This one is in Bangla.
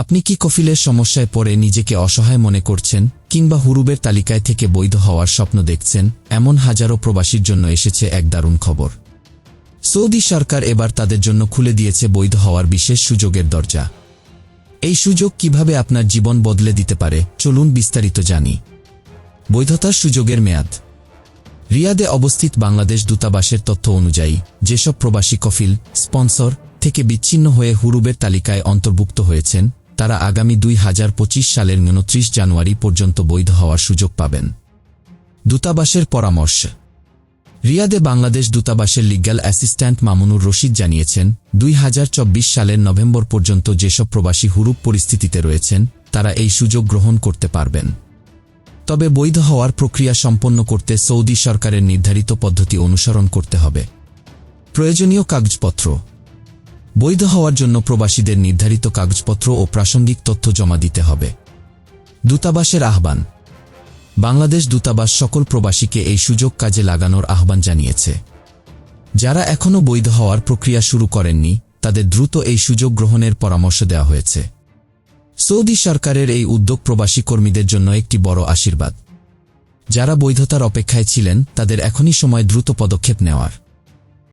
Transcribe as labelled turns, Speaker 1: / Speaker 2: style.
Speaker 1: আপনি কি কফিলের সমস্যায় পড়ে নিজেকে অসহায় মনে করছেন, কিংবা হুরুবের তালিকায় থেকে বৈধ হওয়ার স্বপ্ন দেখছেন, এমন হাজারো প্রবাসীর জন্য এসেছে এক দারুণ খবর। সৌদি সরকার এবার তাদের জন্য খুলে দিয়েছে বৈধ হওয়ার বিশেষ সুযোগের দরজা। এই সুযোগ কীভাবে আপনার জীবন বদলে দিতে পারে, চলুন বিস্তারিত জানি। বৈধতার সুযোগের মেয়াদ। রিয়াদে অবস্থিত বাংলাদেশ দূতাবাসের তথ্য অনুযায়ী, যেসব প্রবাসী কফিল, স্পন্সর, থেকে বিচ্ছিন্ন হয়ে হুরুবের তালিকায় অন্তর্ভুক্ত হয়েছেন তারা আগামী দুই হাজার পঁচিশ সালের উনত্রিশ জানুয়ারি পর্যন্ত বৈধ হওয়ার সুযোগ পাবেন। দূতাবাসের পরামর্শ। রিয়াদে বাংলাদেশ দূতাবাসের লিগ্যাল অ্যাসিস্ট্যান্ট মামুনুর রশিদ জানিয়েছেন, দুই হাজার চব্বিশ সালের নভেম্বর পর্যন্ত যেসব প্রবাসী হুরুপ পরিস্থিতিতে রয়েছেন, তারা এই সুযোগ গ্রহণ করতে পারবেন। তবে বৈধ হওয়ার প্রক্রিয়া সম্পন্ন করতে সৌদি সরকারের নির্ধারিত পদ্ধতি অনুসরণ করতে হবে। প্রয়োজনীয় কাগজপত্র। বৈধ হওয়ার জন্য প্রবাসীদের নির্ধারিত কাগজপত্র ও প্রাসঙ্গিক তথ্য জমা দিতে হবে। দূতাবাসের আহ্বান। বাংলাদেশ দূতাবাস সকল প্রবাসীকে এই সুযোগ কাজে লাগানোর আহ্বান জানিয়েছে। যারা এখনও বৈধ হওয়ার প্রক্রিয়া শুরু করেননি, তাদের দ্রুত এই সুযোগ গ্রহণের পরামর্শ দেওয়া হয়েছে। সৌদি সরকারের এই উদ্যোগ প্রবাসী কর্মীদের জন্য একটি বড় আশীর্বাদ। যারা বৈধতার অপেক্ষায় ছিলেন, তাদের এখনই সময় দ্রুত পদক্ষেপ নেওয়ার।